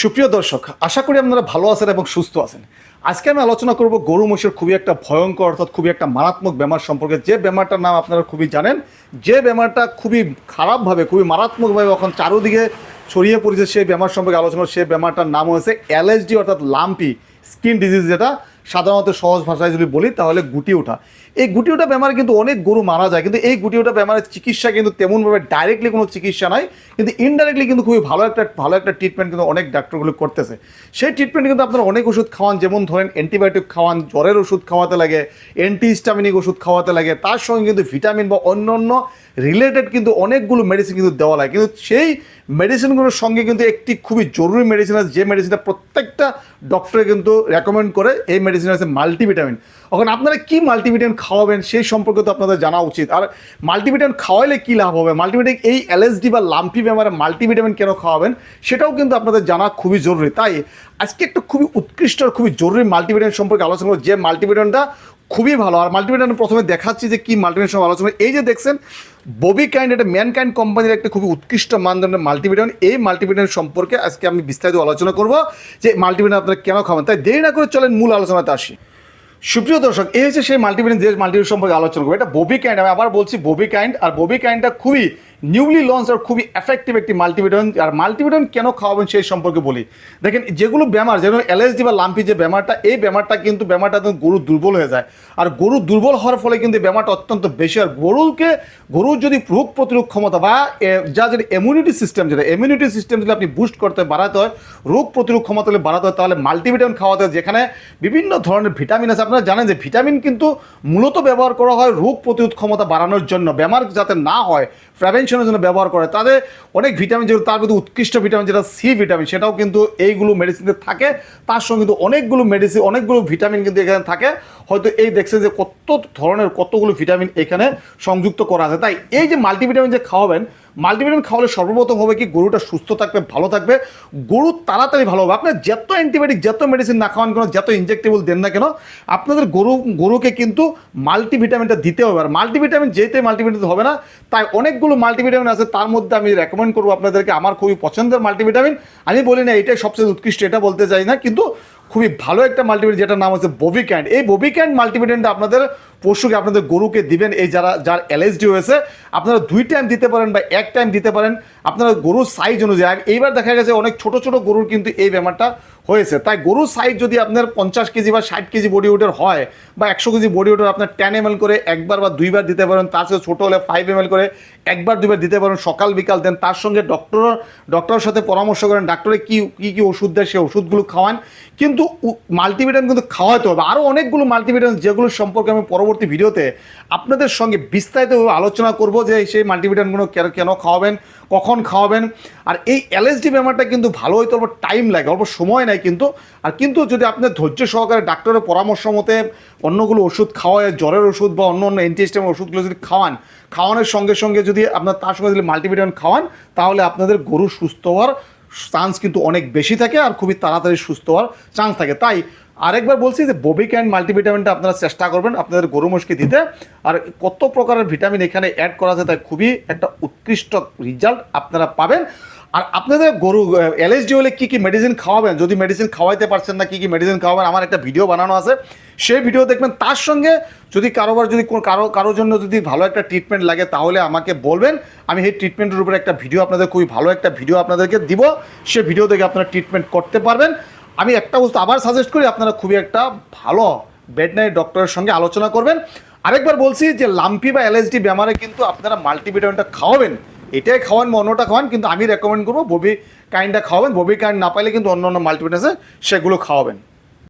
সুপ্রিয় দর্শক, আশা করি আপনারা ভালো আছেন এবং সুস্থ আছেন। আজকে আমি আলোচনা করব গরু মোষের খুবই একটা ভয়ঙ্কর অর্থাৎ খুবই একটা মারাত্মক ব্যামার সম্পর্কে। যে বেমারটার নাম আপনারা খুবই জানেন, যে ব্যামারটা খুবই খারাপভাবে, খুবই মারাত্মকভাবে এখন চারোদিকে ছড়িয়ে পড়েছে সেই ব্যামার সম্পর্কে আলোচনা। সেই বেমারটার নাম হয়েছে এলএসডি, অর্থাৎ লাম্পি। স্কিন ডিজিজ যেটা সাধারণত সহজ ভাষায় যদি বলি, তাহলে গুটি ওঠা। এই গুটি ওঠা বেমারে কিন্তু অনেক গরু মারা যায়, কিন্তু এই গুটি ওঠা বেমারের চিকিৎসা কিন্তু তেমনভাবে ডাইরেক্টলি কোনো চিকিৎসা নাই, কিন্তু ইনডাইরেক্টলি কিন্তু খুবই ভালো একটা ভালো একটা ট্রিটমেন্ট কিন্তু অনেক ডাক্তারগুলো করতেছে। সেই ট্রিটমেন্ট কিন্তু আপনারা অনেক ওষুধ খাওয়ান, যেমন ধরেন অ্যান্টিবায়োটিক খাওয়ান, জ্বরের ওষুধ খাওয়াতে লাগে অ্যান্টিহিস্টামিনিক ওষুধ খাওয়াতে লাগে, তার সঙ্গে কিন্তু ভিটামিন বা অন্য অন্য রিলেটেড কিন্তু অনেকগুলো মেডিসিন কিন্তু দেওয়া লাগে। কিন্তু সেই মেডিসিনগুলোর সঙ্গে কিন্তু একটি খুবই জরুরি মেডিসিন আছে, যে মেডিসিনটা প্রত্যেকটা ডক্টরে কিন্তু রেকমেন্ড করে এই মেডিসিন আছে মাল্টিভিটামিন এখন আপনারা কি মাল্টিভিটামিন খাওয়াবেন সেই সম্পর্কে তো আপনাদের জানা উচিত। আর মাল্টিভিটামিন খাওয়াইলে কী লাভ হবে? মাল্টিভিটামিন এই এলএসডি বা লাম্পি ব্যামারে মাল্টিভিটামিন কেন খাওয়াবেন? সেটাও কিন্তু আপনাদের জানা খুবই জরুরি। তাই আজকে একটা খুবই উৎকৃষ্ট আর খুবই জরুরি মাল্টিভিটামিন সম্পর্কে আলোচনা করব। যে মাল্টিভিটামিনটা খুবই ভালো। আর মাল্টিভিটামিন প্রথমে দেখাচ্ছি যে কী মাল্টিভিটামিন সম্পর্কে আলোচনা এই যে দেখছেন ববি কাইন্ড এটা ম্যান কাইন্ড কোম্পানির একটা খুবই উৎকৃষ্ট মানদণ্ডের মাল্টিভিটামিন এই মাল্টিভিটামিন সম্পর্কে আজকে আমি বিস্তারিত আলোচনা করব যে মাল্টিভিটামিন আপনারা কেন খাবেন। তাই দেরি না করে চলেন মূল আলোচনাতে আসি। সুপ্রিয় দর্শক, এই হচ্ছে সেই মাল্টিভিটামিন যে মাল্টিভিটামিন সম্পর্কে আলোচনা করব, এটা ববি কাইন্ড আমি আবার বলছি ববি কাইন্ড আর ববি কাইন্ডটা খুবই নিউলি লঞ্চ আর খুবই এফেক্টিভ একটি মাল্টিভিটামিন আর মাল্টিভিটামিন কেন খাওয়াবেন সেই সম্পর্কে বলি। দেখেন, যেগুলো ব্যামার, যেমন এলএসডি বা লাম্পি যে ব্যামারটা, এই ব্যামারটা কিন্তু ব্যামারটা গরু দুর্বল হয়ে যায়। আর গরু দুর্বল হওয়ার ফলে কিন্তু ব্যামারটা অত্যন্ত বেশি। আর গরুকে গরুর যদি রোগ প্রতিরোধ ক্ষমতা বা যা যেটা ইমিউনিটি সিস্টেম যেটা ইমিউনিটি সিস্টেম যদি আপনি বুস্ট করতে বাড়াতে হয়, রোগ প্রতিরোধ ক্ষমতা যদি বাড়াতে হয়, তাহলে মাল্টিভিটামিন খাওয়াতে হয়, যেখানে বিভিন্ন ধরনের ভিটামিন আছে। আপনারা জানেন যে ভিটামিন কিন্তু মূলত ব্যবহার করা হয় রোগ প্রতিরোধ ক্ষমতা বাড়ানোর জন্য। বেমার যাতে না হয় প্রিভেনশনের জন্য ব্যবহার করে। তাদের অনেক ভিটামিন যেগুলো, তার কিন্তু উৎকৃষ্ট ভিটামিন যেটা সি ভিটামিন সেটাও কিন্তু এইগুলো মেডিসিনে থাকে। তার সঙ্গে কিন্তু অনেকগুলো মেডিসিন অনেকগুলো ভিটামিন কিন্তু এখানে থাকে। হয়তো এই দেখছে যে কত ধরনের কতগুলো ভিটামিন এখানে সংযুক্ত করা আছে। তাই এই যে মাল্টিভিটামিন যে খাওয়াবেন মাল্টিভিটামিন খাওয়ালে সর্বপ্রথম হবে কি গরুটা সুস্থ থাকবে, ভালো থাকবে। গরু তাড়াতাড়ি ভালো হবে। আপনার যত অ্যান্টিবায়োটিক যত মেডিসিন না খাওয়ান কেন, যত ইঞ্জেক্টেবল দেন না কেন, আপনাদের গরু, গরুকে কিন্তু মাল্টিভিটামিনটা দিতে হবে। আর মাল্টিভিটামিন যেতে মাল্টিভিটামিন হবে না, তাই অনেকগুলো মাল্টিভিটামিন আছে, তার মধ্যে আমি রেকমেন্ড করব আপনাদেরকে। আমার খুবই পছন্দের মাল্টিভিটামিন। আমি বলি না, এটাই সবচেয়ে উৎকৃষ্ট, এটা বলতে চাই না, কিন্তু খুবই ভালো একটা মাল্টিভিটামিন, যেটার নাম হচ্ছে ববিক্যান্ড এই ববিক্যান্ড মাল্টিভিটামিনটা আপনাদের পশুকে আপনাদের গরুকে দিবেন, এই যারা, যার এলএসডি হয়েছে, আপনারা দুই টাইম দিতে পারেন বা এক টাইম দিতে পারেন। আপনারা গরুর সাইজ অনুযায়ী এইবার দেখা গেছে অনেক ছোট ছোট গরুর কিন্তু এই ব্যাপারটা হয়েছে। তাই গরুর সাইজ যদি আপনার পঞ্চাশ কেজি বা ষাট কেজি বডি ওয়েটের হয় বা একশো কেজি বডি ওয়েটের আপনার টেন এম করে একবার বা দুইবার দিতে পারেন, তার সাথে ছোটো হলে ফাইভ এম করে একবার, দুইবার দিতে পারেন, সকাল, বিকাল দেন তার সঙ্গে ডক্টর ডক্টরের সাথে পরামর্শ করেন, ডাক্তারে কি, কী কী ওষুধ দেয়, সেই ওষুধগুলো খাওয়ান। কিন্তু মাল্টিভিটামিন কিন্তু খাওয়াতে হবে। আরও অনেকগুলো মাল্টিভিটামিন যেগুলো সম্পর্কে আমি পরবর্তী ভিডিওতে আপনাদের সঙ্গে বিস্তারিতভাবে আলোচনা করব যে সেই মাল্টিভিটামিনগুলো কেন কেন খাওয়াবেন, কখন খাওয়াবেন। আর এই এলএসডি ব্যাপারটা কিন্তু ভালো হয়তো অল্প টাইম লাগে, অল্প সময় নেয় কিন্তু। আর কিন্তু যদি আপনার ধৈর্য সহকারে ডাক্তারের পরামর্শ মতে অন্যগুলো ওষুধ খাওয়ায়, জ্বরের ওষুধ বা অন্য অন্য অ্যান্টিস্টেমের ওষুধগুলো যদি খাওয়ান, খাওয়ানোর সঙ্গে সঙ্গে যদি আপনার তার সঙ্গে যদি মাল্টিভিটামিন খাওয়ান, তাহলে আপনাদের গরু সুস্থ হওয়ার চান্স কিন্তু অনেক বেশি থাকে আর খুবই তাড়াতাড়ি সুস্থ হওয়ার চান্স থাকে। তাই আরেকবার বলছি যে ববিক অ্যান্ড মাল্টিভিটামিনটা আপনারা চেষ্টা করবেন আপনাদের গরু মোষকে দিতে। আর কত প্রকারের ভিটামিন এখানে অ্যাড করা আছে তাই খুবই একটা উৎকৃষ্ট রেজাল্ট আপনারা পাবেন। আর আপনাদের গরু এলএসডি হলে কী কী মেডিসিন খাওয়াবেন? যদি মেডিসিন খাওয়াইতে পারছেন না, কী কী মেডিসিন খাওয়াবেন? আমার একটা ভিডিও বানানো আছে। সেই ভিডিও দেখবেন, তার সঙ্গে যদি কারোবার যদি কোনো কারও কারোর জন্য যদি ভালো একটা ট্রিটমেন্ট লাগে, তাহলে আমাকে বলবেন। আমি সেই ট্রিটমেন্টের উপরে একটা ভিডিও আপনাদের, খুবই ভালো একটা ভিডিও আপনাদেরকে দিব। সে ভিডিও দেখে আপনারা ট্রিটমেন্ট করতে পারবেন। আমি একটা বস্তু আবার সাজেস্ট করি, আপনারা খুবই একটা ভালো ভেটনারি ডক্টরের সঙ্গে আলোচনা করবেন। আরেকবার বলছি যে লাম্পি বা এলএসডি ব্যামারে কিন্তু আপনারা মাল্টিভিটামিনটা খাওয়াবেন। এটাই খাওয়ান বা অন্যটা খাওয়ান, কিন্তু আমি রেকমেন্ড করব, ববি কাইন্ডটা খাওয়াবেন, ববি কাইন্ড না পাইলে কিন্তু অন্য অন্য মাল্টিভিটামিন সেগুলো খাওয়াবেন।